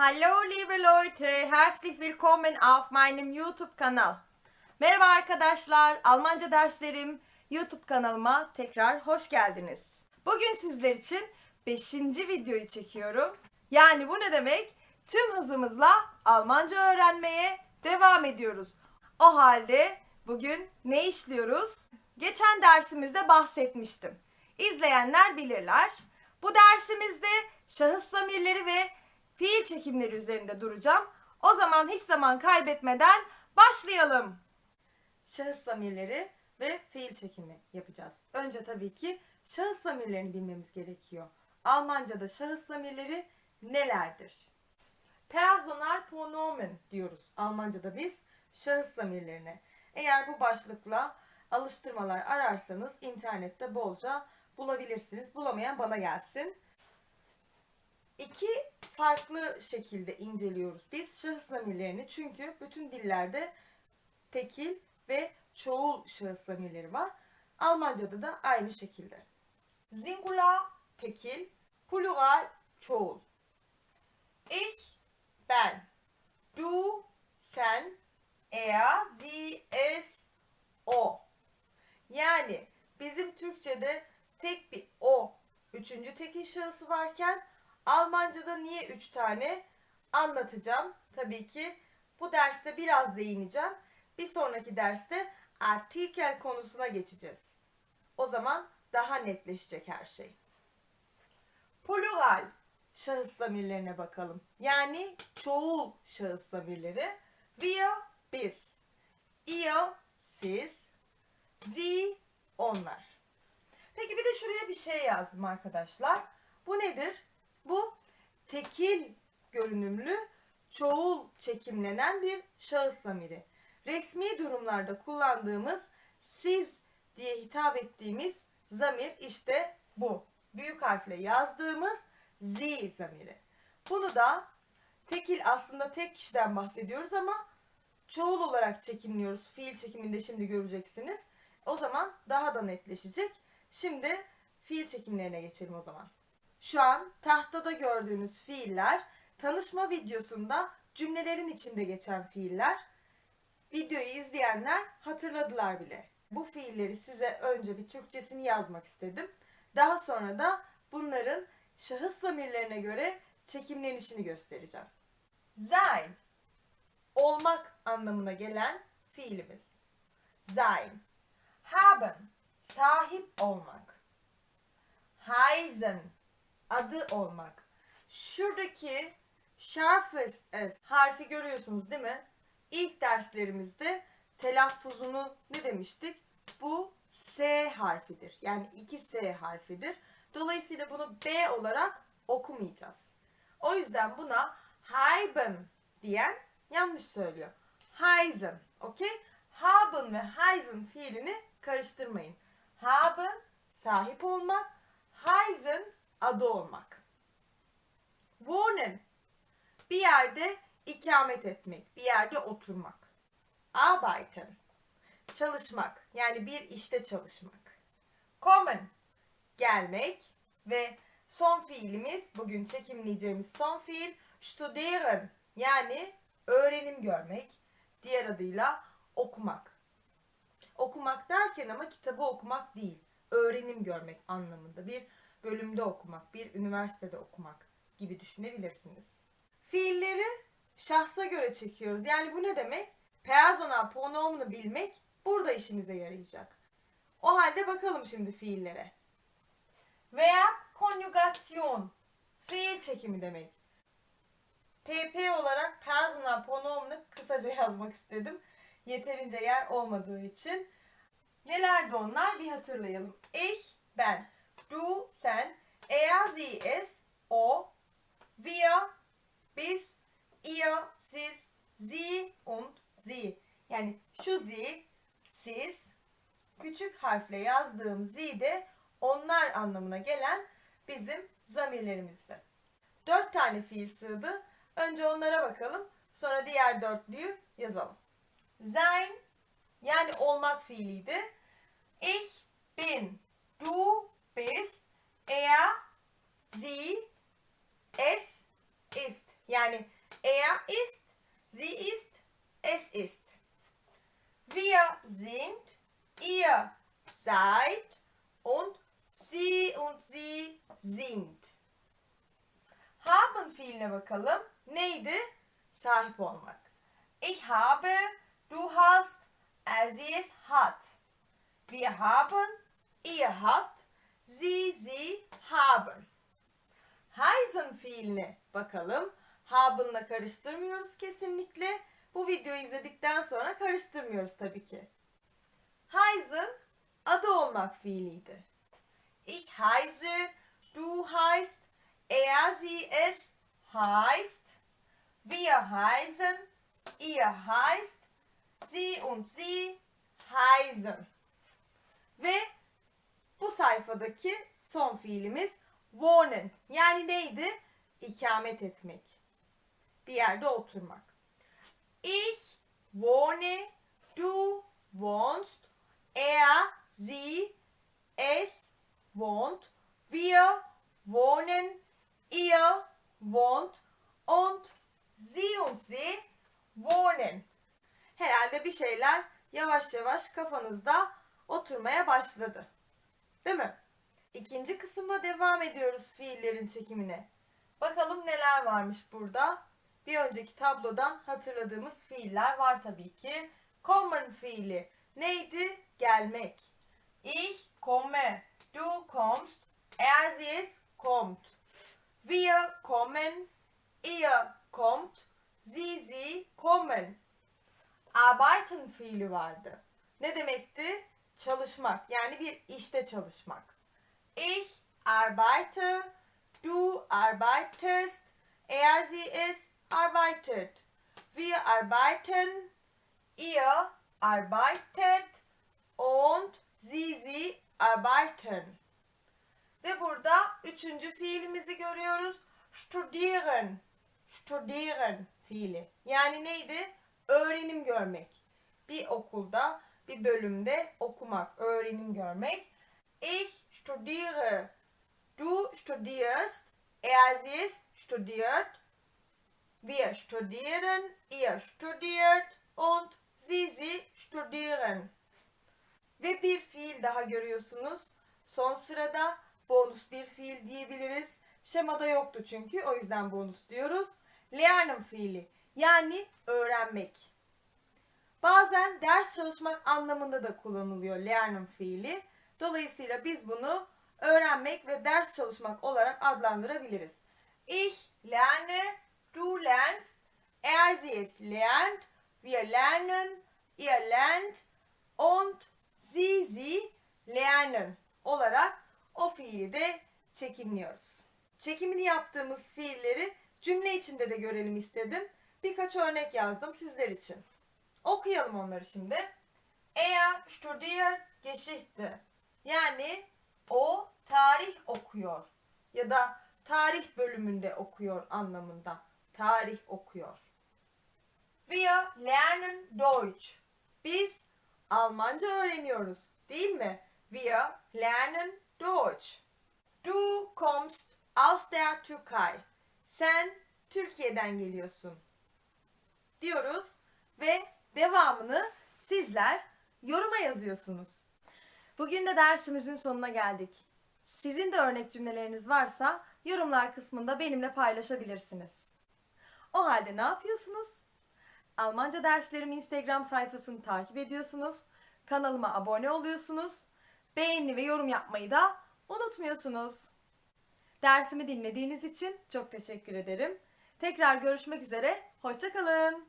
Hallo liebe Leute, herzlich willkommen auf meinem YouTube kanal. Merhaba arkadaşlar, Almanca derslerim YouTube kanalıma tekrar hoş geldiniz. Bugün sizler için 5. videoyu çekiyorum. Yani bu ne demek? Tüm hızımızla Almanca öğrenmeye devam ediyoruz. O halde bugün ne işliyoruz? Geçen dersimizde bahsetmiştim. İzleyenler bilirler. Bu dersimizde şahıs zamirleri ve fiil çekimleri üzerinde duracağım. O zaman hiç zaman kaybetmeden başlayalım. Şahıs zamirleri ve fiil çekimi yapacağız. Önce tabii ki şahıs zamirlerini bilmemiz gerekiyor. Almanca'da şahıs zamirleri nelerdir? Personal pronomen diyoruz Almanca'da biz şahıs zamirlerine. Eğer bu başlıkla alıştırmalar ararsanız internette bolca bulabilirsiniz. Bulamayan bana gelsin. İki farklı şekilde inceliyoruz biz şahıs zamirlerini. Çünkü bütün dillerde tekil ve çoğul şahıs zamirleri var. Almanca'da da aynı şekilde. Singular tekil, plural çoğul. Ich, ben. Du, sen. Er, sie, es, o. Yani bizim Türkçe'de tek bir o, üçüncü tekil şahısı varken Almanca'da niye üç tane anlatacağım. Tabii ki bu derste biraz değineceğim. Bir sonraki derste artikel konusuna geçeceğiz. O zaman daha netleşecek her şey. Plural şahıs zamirlerine bakalım. Yani çoğul şahıs zamirleri. Wir, biz. Ihr, siz. Sie, onlar. Peki bir de şuraya bir şey yazdım arkadaşlar. Bu nedir? Tekil görünümlü çoğul çekimlenen bir şahıs zamiri. Resmi durumlarda kullandığımız siz diye hitap ettiğimiz zamir işte bu. Büyük harfle yazdığımız z zamiri. Bunu da tekil aslında tek kişiden bahsediyoruz ama çoğul olarak çekimliyoruz. Fiil çekiminde şimdi göreceksiniz. O zaman daha da netleşecek. Şimdi fiil çekimlerine geçelim o zaman. Şu an tahtada gördüğünüz fiiller tanışma videosunda cümlelerin içinde geçen fiiller. Videoyu izleyenler hatırladılar bile. Bu fiilleri size önce bir Türkçesini yazmak istedim. Daha sonra da bunların şahıs zamirlerine göre çekimlenişini göstereceğim. Sein olmak anlamına gelen fiilimiz. Sein. Haben sahip olmak. Heißen adı olmak. Şuradaki scharfes s harfi görüyorsunuz değil mi? İlk derslerimizde telaffuzunu ne demiştik? Bu S harfidir. Yani iki S harfidir. Dolayısıyla bunu B olarak okumayacağız. O yüzden buna Heiben diyen yanlış söylüyor. Heisen, okey? Haben ve Heisen fiilini karıştırmayın. Haben sahip olmak, Heisen adı olmak. Wohnen bir yerde ikamet etmek, bir yerde oturmak. Arbeiten çalışmak yani bir işte çalışmak. Kommen gelmek ve son fiilimiz bugün çekimleyeceğimiz son fiil studieren yani öğrenim görmek. Diğer adıyla okumak. Okumak derken ama kitabı okumak değil, öğrenim görmek anlamında. Bir bölümde okumak, bir üniversitede okumak gibi düşünebilirsiniz. Fiilleri şahsa göre çekiyoruz. Yani bu ne demek? Personal pronomunu bilmek burada işimize yarayacak. O halde bakalım şimdi fiillere. Veya konjugasyon, fiil çekimi demek. PP olarak personal pronomunu kısaca yazmak istedim. Yeterince yer olmadığı için. Nelerdi onlar bir hatırlayalım. Ich, ben. Du, sen. Er, sie, es, o. Wir, biz. Ihr, siz. Sie und sie. Yani şu sie, siz. Küçük harfle yazdığım sie de onlar anlamına gelen bizim zamirlerimizdi. Dört tane fiil sığdı. Önce onlara bakalım. Sonra diğer dörtlüyü yazalım. Sein yani olmak fiiliydi. Ich bin. Du bis er, sie, es ist. Yani er ist, sie ist, es ist. Wir sind, ihr seid und sie und sie sind. Haben fiiline bakalım. Neydi? Sahip olmak. Ich habe, du hast, er sie es hat. Wir haben, ihr habt, sie sie haben. Heißen fiiline bakalım. Haben'la karıştırmıyoruz kesinlikle. Bu videoyu izledikten sonra karıştırmıyoruz tabii ki. Heißen adı olmak fiiliydi. Ich heiße, du heißt, er sie es heißt, wir heißen, ihr heißt, sie und sie heißen. Ve bu sayfadaki son fiilimiz wohnen. Yani neydi? İkamet etmek. Bir yerde oturmak. Ich wohne, du wohnst, er, sie, es wohnt, wir wohnen, ihr wohnt und sie und sie wohnen. Herhalde bir şeyler yavaş yavaş kafanızda oturmaya başladı. Değil mi? İkinci kısımda devam ediyoruz fiillerin çekimine. Bakalım neler varmış burada. Bir önceki tablodan hatırladığımız fiiller var tabii ki. Kommen fiili neydi? Gelmek. Ich komme, du kommst, er sie kommt. Wir kommen, ihr kommt, sie sie kommen. Arbeiten fiili vardı. Ne demekti? Çalışmak. Yani bir işte çalışmak. Ich arbeite, du arbeitest, er sie es arbeitet. Wir arbeiten, ihr arbeitet und sie sie arbeiten. Ve burada üçüncü fiilimizi görüyoruz. Studieren. Studieren fiili. Yani neydi? Öğrenim görmek. Bir okulda, bir bölümde okumak, öğrenim görmek. Ich studiere. Du studierst. Er sie studiert. Wir studieren. Ihr studiert. Und sie sie studieren. Ve bir fiil daha görüyorsunuz. Son sırada bonus bir fiil diyebiliriz. Şemada yoktu çünkü o yüzden bonus diyoruz. Lernen fiili yani öğrenmek. Bazen ders çalışmak anlamında da kullanılıyor lernen fiili. Dolayısıyla biz bunu öğrenmek ve ders çalışmak olarak adlandırabiliriz. Ich lerne, du lernst, er sie es lernt, wir lernen, ihr lernt und sie sie lernen olarak o fiili de çekimliyoruz. Çekimini yaptığımız fiilleri cümle içinde de görelim istedim. Birkaç örnek yazdım sizler için. Okuyalım onları şimdi. Er studiert Geschichte. Yani o tarih okuyor ya da tarih bölümünde okuyor anlamında. Tarih okuyor. Wir lernen Deutsch. Biz Almanca öğreniyoruz, değil mi? Wir lernen Deutsch. Du kommst aus der Türkei. Sen Türkiye'den geliyorsun. Diyoruz ve devamını sizler yoruma yazıyorsunuz. Bugün de dersimizin sonuna geldik. Sizin de örnek cümleleriniz varsa yorumlar kısmında benimle paylaşabilirsiniz. O halde ne yapıyorsunuz? Almanca derslerim Instagram sayfasını takip ediyorsunuz. Kanalıma abone oluyorsunuz. Beğeni ve yorum yapmayı da unutmuyorsunuz. Dersimi dinlediğiniz için çok teşekkür ederim. Tekrar görüşmek üzere. Hoşçakalın.